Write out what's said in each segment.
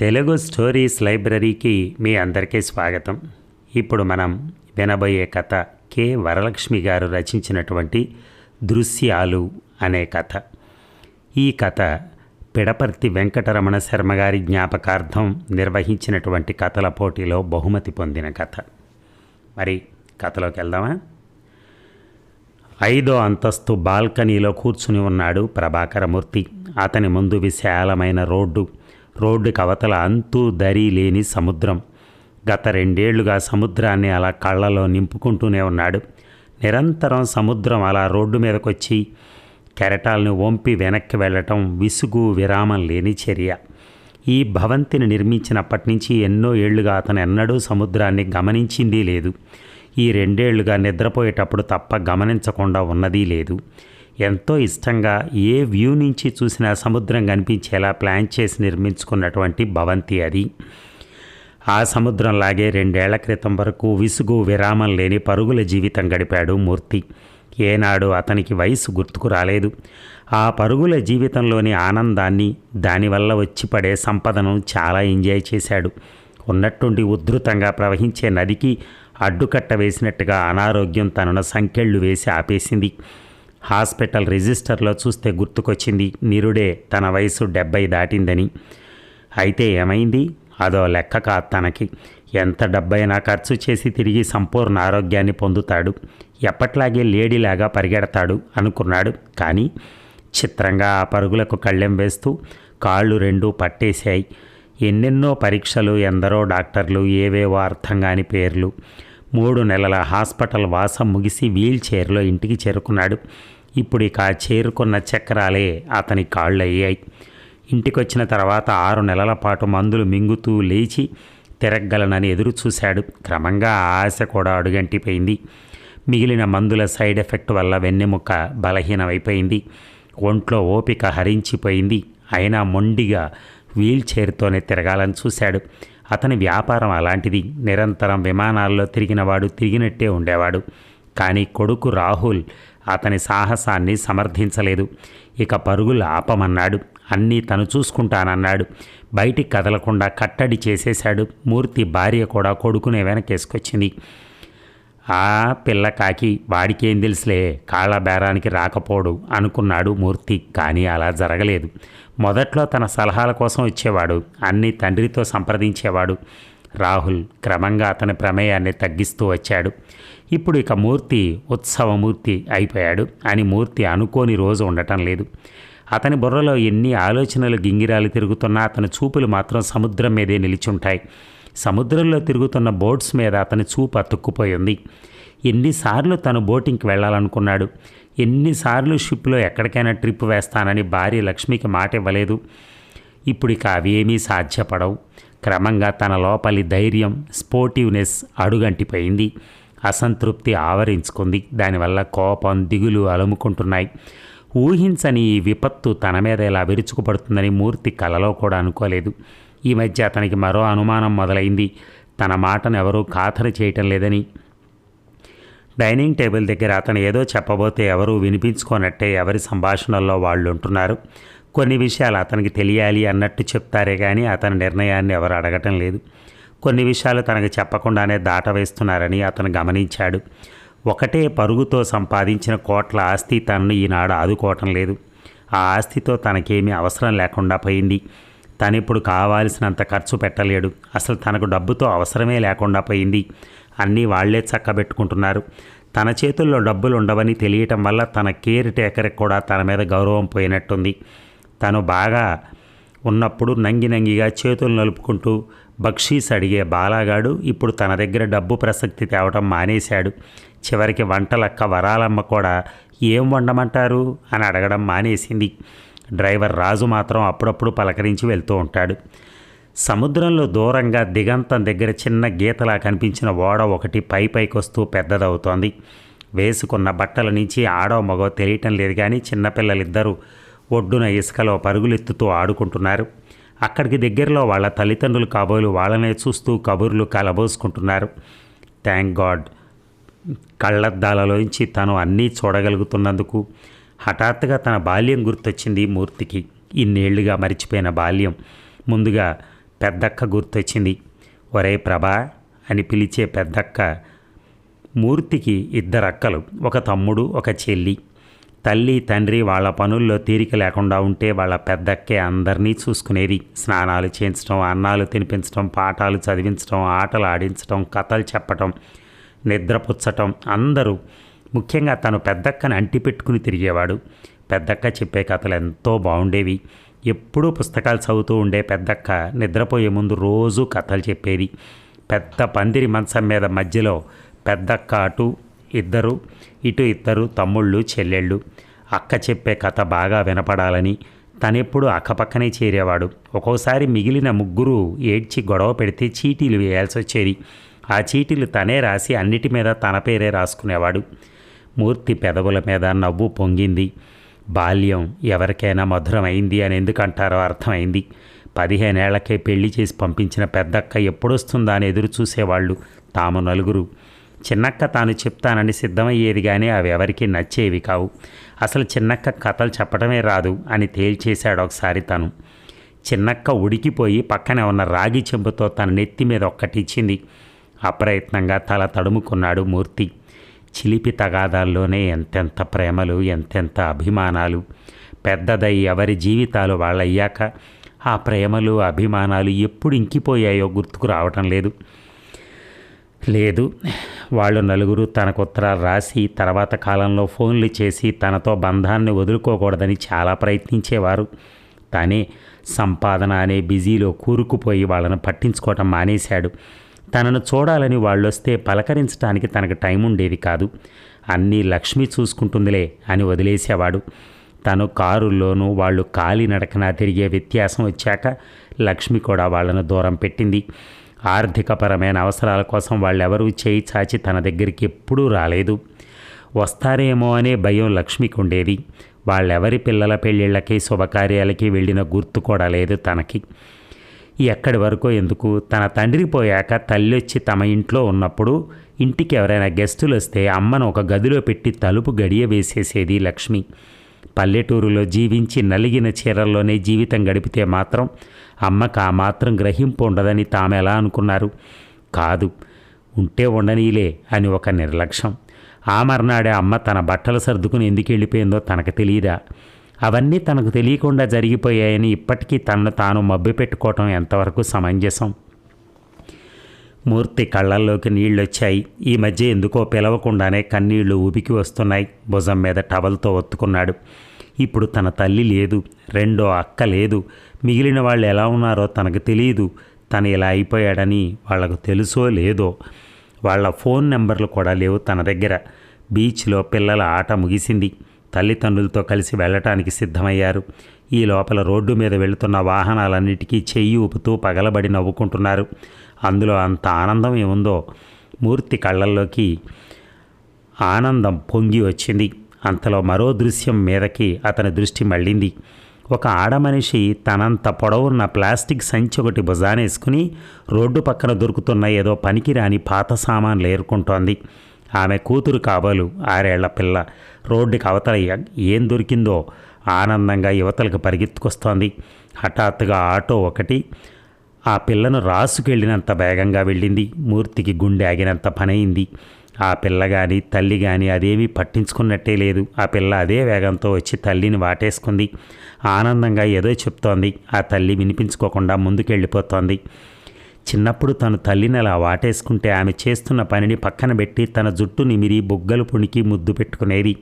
Telugu stories లైబ్రరీకి మీ అందరికీ స్వాగతం. ఇప్పుడు మనం వినబోయే కథ కె వరలక్ష్మి గారు రచించినటువంటి దృశ్యాలు అనే కథ. ఈ కథ పిడపర్తి వెంకటరమణ శర్మ గారి జ్ఞాపకార్థం నిర్వహించినటువంటి కథల పోటీలో బహుమతి పొందిన కథ. మరి కథలోకి వెళ్దామా? ఐదో అంతస్తు బాల్కనీలో కూర్చుని ఉన్నాడు ప్రభాకరమూర్తి. అతని ముందు విశాలమైన రోడ్డు రోడ్డుకి అవతల అంతూ దరి లేని సముద్రం. గత రెండేళ్ళుగా సముద్రాన్ని అలా కళ్ళలో నింపుకుంటూనే ఉన్నాడు. నిరంతరం సముద్రం అలా రోడ్డు మీదకొచ్చి కెరటాలను వంపి వెనక్కి వెళ్ళటం విసుగు విరామం లేని చర్య. ఈ భవంతిని నిర్మించినప్పటి నుంచి ఎన్నో ఏళ్ళుగా అతను ఎన్నడూ సముద్రాన్ని గమనించింది లేదు. ఈ రెండేళ్ళుగా నిద్రపోయేటప్పుడు తప్ప గమనించకుండా ఉన్నది లేదు. ఎంతో ఇష్టంగా ఏ వ్యూ నుంచి చూసినా సముద్రం కనిపించేలా ప్లాన్ చేసి నిర్మించుకున్నటువంటి భవంతి అది. ఆ సముద్రంలాగే రెండేళ్ళ క్రితం వరకు విసుగు విరామం లేని పరుగుల జీవితం గడిపాడు మూర్తి. ఏనాడు అతనికి వయసు గుర్తుకు రాలేదు. ఆ పరుగుల జీవితంలోని ఆనందాన్ని దానివల్ల వచ్చి పడే సంపదను చాలా ఎంజాయ్ చేశాడు. ఉన్నట్టుండి ఉధృతంగా ప్రవహించే నదికి అడ్డుకట్ట వేసినట్టుగా అనారోగ్యం తనను సంకెళ్ళు వేసి ఆపేసింది. హాస్పిటల్ రిజిస్టర్లో చూస్తే గుర్తుకొచ్చింది నిరుడే తన వయసు డెబ్బై దాటిందని. అయితే ఏమైంది? అదో లెక్క కాదు తనకి. ఎంత డబ్బైనా ఖర్చు చేసి తిరిగి సంపూర్ణ ఆరోగ్యాన్ని పొందుతాడు. ఎప్పట్లాగే లేడీలాగా పరిగెడతాడు అనుకున్నాడు. కానీ చిత్రంగా ఆ పరుగులకు కళ్ళెం వేస్తూ కాళ్ళు రెండూ పట్టేశాయి. ఎన్నెన్నో పరీక్షలు ఎందరో డాక్టర్లు ఏవేవో అర్థం కాని పేర్లు. మూడు నెలల హాస్పిటల్ వాసం ముగిసి వీల్ చైర్లో ఇంటికి చేరుకున్నాడు. ఇప్పుడు ఇక చేరుకున్న చక్రాలే అతని కాళ్ళు అయ్యాయి ఇంటికొచ్చిన తర్వాత ఆరు నెలల పాటు మందులు మింగుతూ లేచి తిరగలనని ఎదురు చూశాడు క్రమంగా ఆశ కూడా అడుగంటిపోయింది. మిగిలిన మందుల సైడ్ ఎఫెక్ట్ వల్ల వెన్నెముక బలహీనమైపోయింది. ఒంట్లో ఓపిక హరించిపోయింది. అయినా మొండిగా వీల్ చైర్తోనే తిరగాలని చూశాడు. అతని వ్యాపారం అలాంటిది. నిరంతరం విమానాల్లో తిరిగినవాడు తిరిగినట్టే ఉండేవాడు. కానీ కొడుకు రాహుల్ అతని సాహసాన్ని సమర్థించలేదు. ఇక పరుగులు ఆపమన్నాడు. అన్నీ తను చూసుకుంటానన్నాడు. బయటికి కదలకుండా కట్టడి చేసేశాడు. మూర్తి భార్య కూడా కొడుకునే వెనకేసుకొచ్చింది. ఆ పిల్ల కాకి వాడికేం తెలుసులే కాళ్ళ బేరానికి రాకపోడు అనుకున్నాడు మూర్తి. కానీ అలా జరగలేదు. మొదట్లో తన సలహాల కోసం వచ్చేవాడు అన్ని తండ్రితో సంప్రదించేవాడు. రాహుల్ క్రమంగా అతని ప్రమేయాన్ని తగ్గిస్తూ వచ్చాడు. ఇప్పుడు ఇక మూర్తి ఉత్సవమూర్తి అయిపోయాడు. అని మూర్తి అనుకోని రోజు ఉండటం లేదు. అతని బుర్రలో ఎన్ని ఆలోచనలు గింగిరాలు తిరుగుతున్నా అతని చూపులు మాత్రం సముద్రం మీదే నిలిచుంటాయి. సముద్రంలో తిరుగుతున్న బోట్స్ మీద అతని చూపు అతుక్కుపోయింది. ఎన్నిసార్లు తను బోటింగ్కి వెళ్ళాలనుకున్నాడు. ఎన్నిసార్లు షిప్లో ఎక్కడికైనా ట్రిప్ వేస్తానని భార్య లక్ష్మికి మాట ఇవ్వలేదు. ఇప్పుడు ఇక అవేమీ సాధ్యపడవు. క్రమంగా తన లోపలి ధైర్యం స్పోర్టివ్నెస్ అడుగంటిపోయింది. అసంతృప్తి ఆవరించుకుంది. దానివల్ల కోపం దిగులు అలుముకుంటున్నాయి. ఊహించని ఈ విపత్తు తన మీద ఇలా విరుచుకుపడుతుందని మూర్తి కలలో కూడా అనుకోలేదు. ఈ మధ్య అతనికి మరో అనుమానం మొదలైంది. తన మాటను ఎవరూ ఖాతరు చేయటం లేదని. డైనింగ్ టేబుల్ దగ్గర అతను ఏదో చెప్పబోతే ఎవరూ వినిపించుకోనట్టే ఎవరి సంభాషణల్లో వాళ్ళు ఉంటున్నారు కొన్ని విషయాలు అతనికి తెలియాలి అన్నట్టు చెప్తారే కానీ అతని నిర్ణయాన్ని ఎవరు అడగటం లేదు. కొన్ని విషయాలు తనకు చెప్పకుండానే దాటవేస్తున్నారని అతను గమనించాడు. ఒకటే పరుగుతో సంపాదించిన కోట్ల ఆస్తి తనను ఈనాడు ఆదుకోవటం లేదు. ఆ ఆస్తితో తనకేమీ అవసరం లేకుండా పోయింది. తను ఇప్పుడు కావాల్సినంత ఖర్చు పెట్టలేడు. అసలు తనకు డబ్బుతో అవసరమే లేకుండా పోయింది. అన్నీ వాళ్ళే చక్కబెట్టుకుంటున్నారు. తన చేతుల్లో డబ్బులు ఉండవని తెలియటం వల్ల తన కేర్ టేకర్కి కూడా తన మీద గౌరవం పోయినట్టుంది. తను బాగా ఉన్నప్పుడు నంగి నంగిగా చేతులు నలుపుకుంటూ బక్షీస్ అడిగే బాలాగాడు ఇప్పుడు తన దగ్గర డబ్బు ప్రసక్తి తేవటం మానేశాడు. చివరికి వంటలక్క వరాలమ్మ కూడా ఏం వండమంటారు? అని అడగడం మానేసింది. డ్రైవర్ రాజు మాత్రం అప్పుడప్పుడు పలకరించి వెళ్తూ ఉంటాడు. సముద్రంలో దూరంగా దిగంతం దగ్గర చిన్న గీతలా కనిపించిన ఓడ ఒకటి పై పైకొస్తూ పెద్దదవుతోంది. వేసుకున్న బట్టల నుంచి ఆడో మగో తెలియటం లేదు కానీ చిన్నపిల్లలిద్దరూ ఒడ్డున ఇసుకలో పరుగులెత్తుతూ ఆడుకుంటున్నారు. అక్కడికి దగ్గరలో వాళ్ళ తల్లిదండ్రులు కాబోలు వాళ్ళనే చూస్తూ కబుర్లు కలబోసుకుంటున్నారు. Thank God. కళ్ళద్దాలలోంచి తను అన్నీ చూడగలుగుతున్నందుకు హఠాత్తుగా తన బాల్యం గుర్తొచ్చింది మూర్తికి. ఇన్నేళ్ళుగా మరిచిపోయిన బాల్యం. ముందుగా పెద్దక్క గుర్తొచ్చింది. ఒరే ప్రభా అని పిలిచే పెద్దక్క మూర్తికి ఇద్దరు అక్కలు ఒక తమ్ముడు ఒక చెల్లి. తల్లి తండ్రి వాళ్ళ పనుల్లో తీరిక లేకుండా ఉంటే వాళ్ళ పెద్దక్కే అందరినీ చూసుకునేది. స్నానాలు చేయించడం అన్నాలు తినిపించడం పాఠాలు చదివించడం ఆటలు ఆడించడం కథలు చెప్పటం నిద్రపుచ్చటం. అందరూ ముఖ్యంగా తను పెద్దక్కని అంటి పెట్టుకుని తిరిగేవాడు. పెద్దక్క చెప్పే కథలు ఎంతో బాగుండేవి ఎప్పుడూ పుస్తకాలు చదువుతూ ఉండే పెద్దక్క నిద్రపోయే ముందు రోజు కథలు చెప్పేది. పెద్ద పందిరి మంచం మీద మధ్యలో పెద్దక్క అటు ఇద్దరు ఇటు ఇద్దరు తమ్ముళ్ళు చెల్లెళ్ళు. అక్క చెప్పే కథ బాగా వినపడాలని తనెప్పుడు అక్కపక్కనే చేరేవాడు. ఒక్కోసారి మిగిలిన ముగ్గురు ఏడ్చి గొడవ పెడితే చీటీలు వేయాల్సి వచ్చేది ఆ చీటీలు తనే రాసి అన్నిటి మీద తన పేరే రాసుకునేవాడు. మూర్తి పెదవుల మీద నవ్వు పొంగింది. బాల్యం ఎవరికైనా మధురమైంది అని ఎందుకంటారో అర్థమైంది. పదిహేనేళ్ళకే పెళ్ళి చేసి పంపించిన పెద్దక్క ఎప్పుడొస్తుందా అని ఎదురు చూసేవాళ్ళు తాము నలుగురు. చిన్నక్క తాను చెప్తానని సిద్ధమయ్యేది కానీ అవి ఎవరికి నచ్చేవి కావు. అసలు చిన్నక్క కథలు చెప్పడమే రాదు అని తేల్చేశాడు ఒకసారి తను. చిన్నక్క ఉడికిపోయి పక్కనే ఉన్న రాగి చెంబుతో తన నెత్తి మీద ఒక్కటిచ్చింది. అప్రయత్నంగా తల తడుముకున్నాడు మూర్తి. చిలిపి తగాదాల్లోనే ఎంతెంత ప్రేమలు ఎంతెంత అభిమానాలు. పెద్దదై ఎవరి జీవితాలు వాళ్ళయ్యాక ఆ ప్రేమలు అభిమానాలు ఎప్పుడు ఇంకిపోయాయో గుర్తుకు రావటం లేదు. లేదు. వాళ్ళు నలుగురు తనకు ఉత్తరాలు రాసి తర్వాత కాలంలో ఫోన్లు చేసి తనతో బంధాన్ని వదులుకోకూడదని చాలా ప్రయత్నించేవారు. కానీ సంపాదన అనే బిజీలో కూరుకుపోయి వాళ్ళను పట్టించుకోవటం మానేశాడు. తనను చూడాలని వాళ్ళు వస్తే పలకరించడానికి తనకు టైం ఉండేది కాదు. అన్నీ లక్ష్మి చూసుకుంటుందిలే అని వదిలేసేవాడు. తను కారుల్లోనూ వాళ్ళు కాలినడకన తిరిగే వ్యత్యాసం వచ్చాక లక్ష్మి కూడా వాళ్ళను దూరం పెట్టింది. ఆర్థికపరమైన అవసరాల కోసం వాళ్ళెవరూ చేయి చాచి తన దగ్గరికి ఎప్పుడూ రాలేదు. వస్తారేమో అనే భయం లక్ష్మికి ఉండేది. వాళ్ళెవరి పిల్లల పెళ్ళిళ్ళకి శుభకార్యాలకి వెళ్ళిన గుర్తు కూడా లేదు తనకి. ఎక్కడి వరకు ఎందుకు? తన తండ్రి పోయాక తల్లి వచ్చి తమ ఇంట్లో ఉన్నప్పుడు ఇంటికి ఎవరైనా గెస్టులు వస్తే అమ్మను ఒక గదిలో పెట్టి తలుపు గడియ వేసేసేది లక్ష్మి. పల్లెటూరులో జీవించి నలిగిన చీరల్లోనే జీవితం గడిపితే మాత్రం అమ్మకు ఆ మాత్రం గ్రహింపు ఉండదని తామెలా అనుకున్నారు. కాదు ఉంటే ఉండనీలే అని ఒక నిర్లక్ష్యం. ఆ మర్నాడే అమ్మ తన బట్టలు సర్దుకుని ఎందుకు వెళ్ళిపోయిందో తనకు తెలియదా అవన్నీ తనకు తెలియకుండా జరిగిపోయాయని ఇప్పటికీ తనను తాను మబ్బి పెట్టుకోవటం ఎంతవరకు సమంజసం? మూర్తి కళ్ళల్లోకి నీళ్ళొచ్చాయి. ఈ మధ్య ఎందుకో పిలవకుండానే కన్నీళ్ళు ఉబికి వస్తున్నాయి. భుజం మీద టవల్తో ఒత్తుకున్నాడు. ఇప్పుడు తన తల్లి లేదు రెండో అక్క లేదు. మిగిలిన వాళ్ళు ఎలా ఉన్నారో తనకు తెలియదు. తను ఇలా అయిపోయాడని వాళ్ళకు తెలుసో లేదో. వాళ్ళ ఫోన్ నెంబర్లు కూడా లేవు తన దగ్గర. బీచ్లో పిల్లల ఆట ముగిసింది. తల్లిదండ్రులతో కలిసి వెళ్ళటానికి సిద్ధమయ్యారు. ఈ లోపల రోడ్డు మీద వెళుతున్న వాహనాలన్నిటికీ చెయ్యి ఊపుతూ పగలబడి నవ్వుకుంటున్నారు. అందులో అంత ఆనందం ఏముందో? మూర్తి కళ్ళల్లోకి ఆనందం పొంగి వచ్చింది. అంతలో మరో దృశ్యం మీదకి అతని దృష్టి మళ్ళింది. ఒక ఆడమనిషి తనంత పొడవున్న ప్లాస్టిక్ సంచి ఒకటి భుజానేసుకుని రోడ్డు పక్కన దొరుకుతున్న ఏదో పనికిరాని పాత సామాన్లు ఏరుకుంటోంది. ఆమె కూతురు కాబోలు ఆరేళ్ళ పిల్ల. రోడ్డుకి అవతల ఏం దొరికిందో ఆనందంగా యువతలకు పరిగెత్తుకొస్తోంది. హఠాత్తుగా ఆటో ఒకటి ఆ పిల్లను రాసుకెళ్ళినంత వేగంగా వెళ్ళింది. మూర్తికి గుండె ఆగినంత పనయింది. ఆ పిల్ల కానీ తల్లి కానీ అదేమీ పట్టించుకున్నట్టే లేదు. ఆ పిల్ల అదే వేగంతో వచ్చి తల్లిని వాటేసుకుంది. ఆనందంగా ఏదో చెప్తోంది. ఆ తల్లి వినిపించుకోకుండా ముందుకెళ్ళిపోతోంది. చిన్నప్పుడు తను తల్లిని అలా వాటేసుకుంటే ఆమె చేస్తున్న పనిని పక్కన పెట్టి తన జుట్టు నిమిరి బుగ్గలు పుణికి ముద్దు పెట్టుకునేది.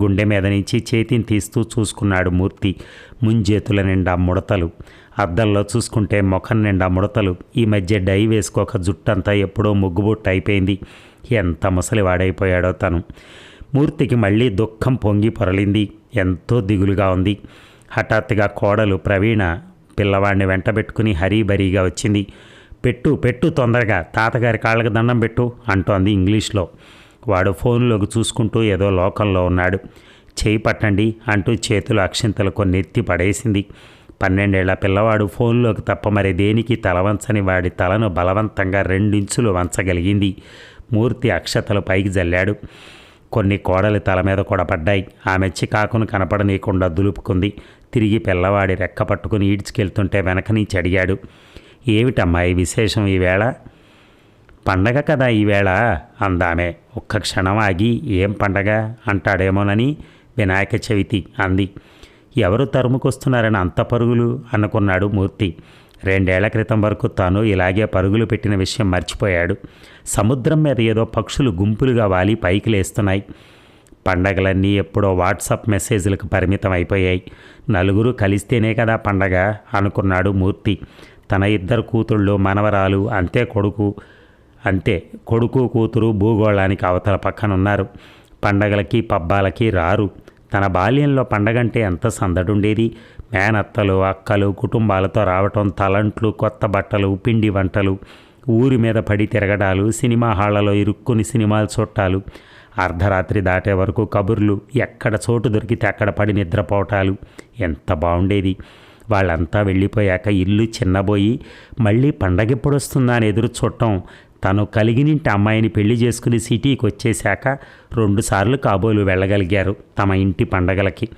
గుండె మీద నుంచి చేతిని తీస్తూ చూసుకున్నాడు మూర్తి. ముంజేతుల నిండా ముడతలు. అద్దంలో చూసుకుంటే ముఖం నిండా ముడతలు. ఈ మధ్య డై వేసుకోక జుట్టంతా ఎప్పుడో ముగ్గుబొట్టు అయిపోయింది. ఎంత ముసలివాడైపోయాడో తను. మూర్తికి మళ్ళీ దుఃఖం పొంగి పొరలింది. ఎంతో దిగులుగా ఉంది. హఠాత్తుగా కోడలు ప్రవీణ పిల్లవాడిని వెంటబెట్టుకుని హరీబరీగా వచ్చింది. పెట్టు పెట్టు తొందరగా తాతగారి కాళ్ళకి దండం పెట్టు అంటోంది ఇంగ్లీష్లో. వాడు ఫోన్లోకి చూసుకుంటూ ఏదో లోకంలో ఉన్నాడు. చేయి పట్టండి అంటూ చేతులు అక్షింతలు కొన్ని ఎత్తి పడేసింది. పన్నెండేళ్ళ పిల్లవాడు ఫోన్లోకి తప్ప మరి దేనికి తలవంచని వాడి తలను బలవంతంగా రెండించులు వంచగలిగింది. మూర్తి అక్షతలు పైకి జల్లాడు. కొన్ని కోడలి తల మీద కూడా పడ్డాయి. ఆమె చికాకును కనపడనీయకుండా దులుపుకుంది. తిరిగి పిల్లవాడి రెక్క పట్టుకుని ఈడ్చుకెళ్తుంటే వెనక నుంచి అడిగాడు ఈ విశేషం ఈవేళ పండగ కదా ఈవేళ అందామె. ఒక్క క్షణం ఆగి ఏం పండగ? అంటాడేమోనని వినాయక చవితి అంది. ఎవరు తరుముకొస్తున్నారని అంత పరుగులు? అనుకున్నాడు మూర్తి. రెండేళ్ళ క్రితం వరకు తాను ఇలాగే పరుగులు పెట్టిన విషయం మర్చిపోయాడు. సముద్రం మీద ఏదో పక్షులు గుంపులుగా వాలి పైకి లేస్తున్నాయి. పండగలన్నీ ఎప్పుడో వాట్సాప్ మెసేజ్లకు పరిమితం అయిపోయాయి. నలుగురు కలిస్తేనే కదా పండగ అనుకున్నాడు మూర్తి. తన ఇద్దరు కూతుళ్ళు మనవరాలు అంతే కొడుకు అంతే కొడుకు కూతురు భూగోళానికి అవతల పక్కన ఉన్నారు పండగలకి పబ్బాలకి రారు. తన బాల్యంలో పండగంటే ఎంత సందడుండేది. మేనత్తలు అక్కలు కుటుంబాలతో రావటం తలంట్లు కొత్త బట్టలు పిండి వంటలు ఊరి మీద పడి తిరగడాలు సినిమా హాళ్ళలో ఇరుక్కుని సినిమాలు చుట్టాలు అర్ధరాత్రి దాటే వరకు కబుర్లు ఎక్కడ చోటు దొరికితే అక్కడ పడి నిద్రపోవటాలు. ఎంత బాగుండేది వాళ్ళంతా వెళ్ళిపోయాక ఇల్లు చిన్నబోయి మళ్ళీ పండగెప్పుడు వస్తుందా అని ఎదురు చూడటం. తను కలిగినింటి అమ్మాయిని పెళ్ళి చేసుకుని సిటీకి వచ్చేశాక రెండుసార్లు కాబోలు వెళ్ళగలిగారు తమ ఇంటి పండగలకి.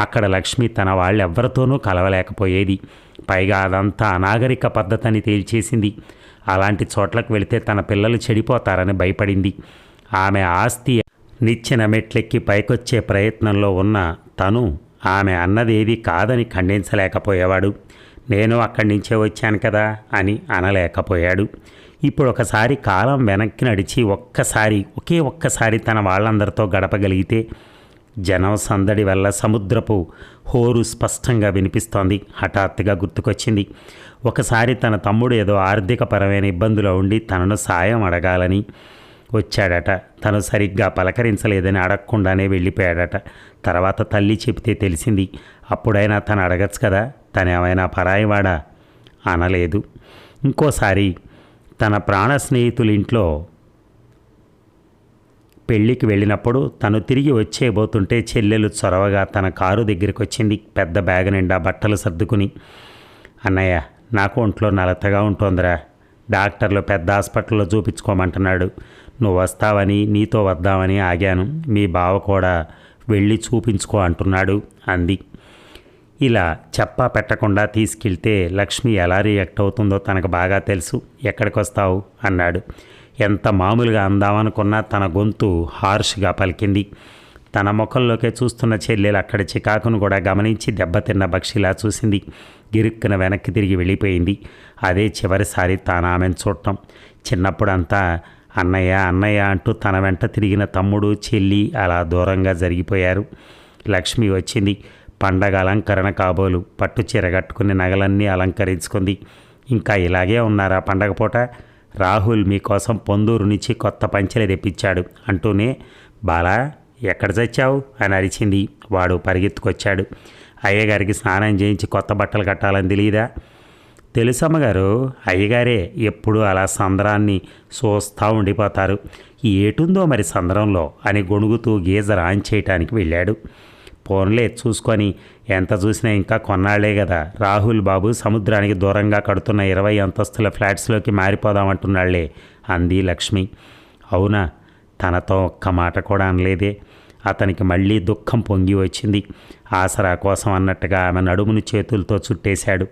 అక్కడ లక్ష్మి తన వాళ్ళెవ్వరితోనూ కలవలేకపోయేది. పైగా అదంతా అనాగరిక పద్ధతని తేల్చేసింది. అలాంటి చోట్లకు వెళితే తన పిల్లలు చెడిపోతారని భయపడింది. ఆమె ఆస్తి నిచ్చిన మెట్లెక్కి పైకొచ్చే ప్రయత్నంలో ఉన్న తను ఆమె అన్నదేది కాదని ఖండించలేకపోయేవాడు. నేను అక్కడి నుంచే వచ్చాను కదా అని అనలేకపోయాడు. ఇప్పుడు ఒకసారి కాలం వెనక్కి నడిచి ఒక్కసారి ఒకే ఒక్కసారి తన వాళ్ళందరితో గడపగలిగితే జనం సందడి వల్ల సముద్రపు హోరు స్పష్టంగా వినిపిస్తోంది. హఠాత్తుగా గుర్తుకొచ్చింది ఒకసారి తన తమ్ముడు ఏదో ఆర్థికపరమైన ఇబ్బందులో ఉండి తనను సాయం అడగాలని వచ్చాడట. తను సరిగ్గా పలకరించలేదని అడగకుండానే వెళ్ళిపోయాడట. తర్వాత తల్లి చెబితే తెలిసింది అప్పుడైనా తను అడగచ్చు కదా తను ఏమైనా పరాయివాడా? అనలేదు. ఇంకోసారి తన ప్రాణ స్నేహితులింట్లో పెళ్ళికి పెళ్ళికి వెళ్ళినప్పుడు తను తిరిగి వచ్చేయబోతుంటే చెల్లెలు చొరవగా తన కారు దగ్గరికి వచ్చింది పెద్ద బ్యాగ్ నిండా బట్టలు సర్దుకుని అన్నయ్య నాకు ఒంట్లో నలతగా ఉంటోందిరా డాక్టర్లు పెద్ద హాస్పిటల్లో చూపించుకోమంటున్నాడు. నువ్వు వస్తావని నీతో వద్దామని ఆగాను. మీ బావ కూడా వెళ్ళి చూపించుకో అంటున్నాడు అంది. ఇలా చెప్పా పెట్టకుండా తీసుకెళ్తే లక్ష్మి ఎలా రియాక్ట్ అవుతుందో తనకు బాగా తెలుసు. ఎక్కడికి వస్తావు అన్నాడు. ఎంత మామూలుగా అందామనుకున్నా తన గొంతు హార్ష్గా పలికింది. తన ముఖంలోకే చూస్తున్న చెల్లెలు అక్కడ చికాకును కూడా గమనించి దెబ్బతిన్న బక్షిలా చూసింది. గిరుక్కున వెనక్కి తిరిగి వెళ్ళిపోయింది. అదే చివరిసారి తాను ఆమెను చూడటం. చిన్నప్పుడంతా అన్నయ్య అన్నయ్య అంటూ తన వెంట తిరిగిన తమ్ముడు చెల్లి అలా దూరంగా జరిగిపోయారు. లక్ష్మి వచ్చింది. పండగ అలంకరణ కాబోలు. పట్టు చీర కట్టుకుని నగలన్నీ అలంకరించుకుంది. ఇంకా ఇలాగే ఉన్నారా పండగ పూట? రాహుల్ మీకోసం పొందూరు నుంచి కొత్త పంచెలు తెప్పించాడు. అంటూనే బాలా ఎక్కడ చచ్చావు? అని అరిచింది. వాడు పరిగెత్తుకొచ్చాడు. అయ్యగారికి స్నానం చేయించి కొత్త బట్టలు కట్టాలని తెలియదా తెలుసమ్మగారు అయ్యగారే ఎప్పుడు అలా సంద్రాన్ని చూస్తూ ఉండిపోతారు. ఏటుందో మరి సంద్రంలో అని గొణుగుతూ గీజర్ ఆన్ చేయటానికి వెళ్ళాడు. పోన్లే చూసుకొని ఎంత చూసినా ఇంకా కొన్నాళ్ళే కదా రాహుల్ బాబు సముద్రానికి దూరంగా కడుతున్న ఇరవై అంతస్తుల ఫ్లాట్స్లోకి మారిపోదామంటున్నాళ్ళే అంది లక్ష్మి. అవునా? తనతో ఒక్క మాట కూడా అనలేదే. అతనికి మళ్ళీ దుఃఖం పొంగి వచ్చింది. ఆసరా కోసం అన్నట్టుగా ఆమె నడుముని చేతులతో చుట్టేశాడు.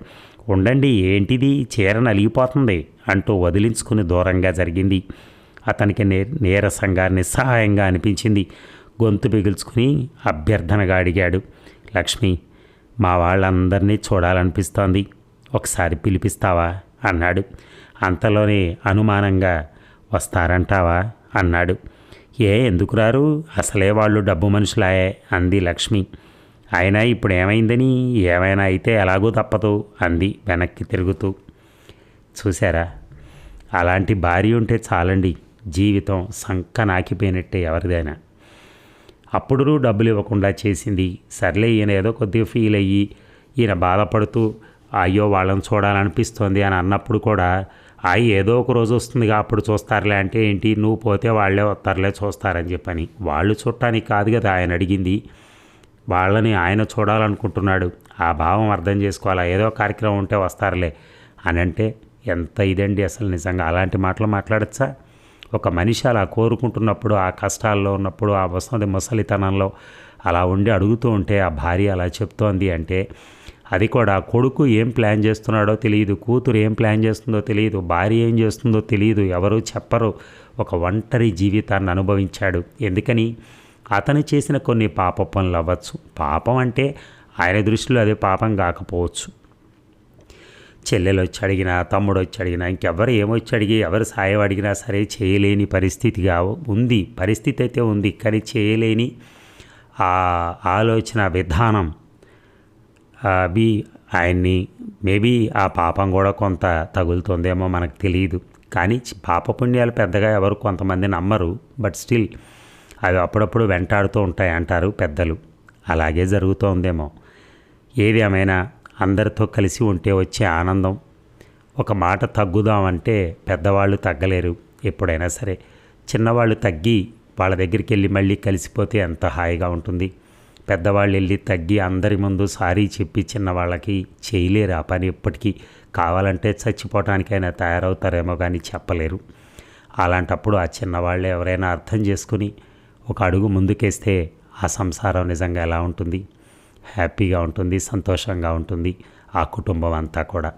ఉండండి ఏంటిది? చీర నలిగిపోతుంది అంటూ వదిలించుకుని దూరంగా జరిగింది. అతనికి నే నీరసంగా నిస్సహాయంగా అనిపించింది. గొంతు పిగుల్చుకుని అభ్యర్థనగా అడిగాడు. లక్ష్మి మా వాళ్ళందరినీ చూడాలనిపిస్తోంది. ఒకసారి పిలిపిస్తావా? అన్నాడు. అంతలోనే అనుమానంగా వస్తారంటావా? అన్నాడు. ఏ ఎందుకు రారు? అసలే వాళ్ళు డబ్బు మనుషులాయే అంది లక్ష్మి. అయినా ఇప్పుడు ఏమైందని? ఏమైనా అయితే ఎలాగూ తప్పదు అంది వెనక్కి తిరుగుతూ. చూశారా? అలాంటి భార్య ఉంటే చాలండి జీవితం సంకనాకిపోయినట్టే ఎవరిదైనా. అప్పుడు డబ్బులు ఇవ్వకుండా చేసింది. సర్లే ఈయన ఏదో కొద్దిగా ఫీల్ అయ్యి ఈయన బాధపడుతూ అయ్యో వాళ్ళని చూడాలనిపిస్తోంది అని అన్నప్పుడు కూడా అయ్యి ఏదో ఒక రోజు వస్తుందిగా అప్పుడు చూస్తారులే అంటే ఏంటి? నువ్వు పోతే వాళ్ళే వస్తారులే చూస్తారని చెప్పని. వాళ్ళు చూడటానికి కాదు కదా ఆయన అడిగింది. వాళ్ళని ఆయన చూడాలనుకుంటున్నాడు. ఆ భావం అర్థం చేసుకోవాలా? ఏదో కార్యక్రమం ఉంటే వస్తారులే అని అంటే ఎంత ఇదండి అసలు నిజంగా? అలాంటి మాటలు మాట్లాడచ్చా? ఒక మనిషి అలా కోరుకుంటున్నప్పుడు ఆ కష్టాల్లో ఉన్నప్పుడు ఆ వస్తుంది ముసలితనంలో అలా ఉండి అడుగుతూ ఉంటే ఆ భార్య అలా చెప్తోంది అంటే అది కూడా కొడుకు ఏం ప్లాన్ చేస్తున్నాడో తెలియదు కూతురు ఏం ప్లాన్ చేస్తుందో తెలియదు భార్య ఏం చేస్తుందో తెలియదు ఎవరు చెప్పరు. ఒక ఒంటరి జీవితాన్ని అనుభవించాడు. ఎందుకని? అతను చేసిన కొన్ని పాప పనులు అవ్వచ్చు. పాపం అంటే ఆయన దృష్టిలో అదే పాపం కాకపోవచ్చు. చెల్లెలు వచ్చి అడిగినా తమ్ముడు వచ్చి అడిగినా ఇంకెవ్వరు ఏమొచ్చి అడిగి ఎవరు సాయం అడిగినా సరే చేయలేని పరిస్థితిగా ఉంది. పరిస్థితి అయితే ఉంది కానీ చేయలేని ఆ ఆలోచన విధానం అవి ఆయన్ని మేబీ ఆ పాపం కూడా కొంత తగులుతుందేమో మనకు తెలియదు కానీ పాప పుణ్యాలు పెద్దగా ఎవరు కొంతమంది నమ్మరు బట్ స్టిల్ అవి అప్పుడప్పుడు వెంటాడుతూ ఉంటాయి అంటారు పెద్దలు. అలాగే జరుగుతోందేమో. ఏది ఏమైనా అందరితో కలిసి ఉంటే వచ్చే ఆనందం. ఒక మాట తగ్గుదామంటే పెద్దవాళ్ళు తగ్గలేరు. ఎప్పుడైనా సరే చిన్నవాళ్ళు తగ్గి వాళ్ళ దగ్గరికి వెళ్ళి మళ్ళీ కలిసిపోతే ఎంత హాయిగా ఉంటుంది. పెద్దవాళ్ళు వెళ్ళి తగ్గి అందరి ముందు సారీ చెప్పి చిన్నవాళ్ళకి చేయలేరు. ఆ పని ఎప్పటికీ కావాలంటే చచ్చిపోవటానికైనా తయారవుతారేమో కానీ చెప్పలేరు. అలాంటప్పుడు ఆ చిన్నవాళ్ళు ఎవరైనా అర్థం చేసుకుని ఒక అడుగు ముందుకేస్తే ఆ సంసారం నిజంగా ఎలా ఉంటుంది? హ్యాపీగా ఉంటుంది సంతోషంగా ఉంటుంది ఆ కుటుంబం అంతా కూడా.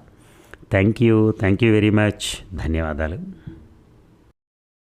Thank you thank you very much ధన్యవాదాలు.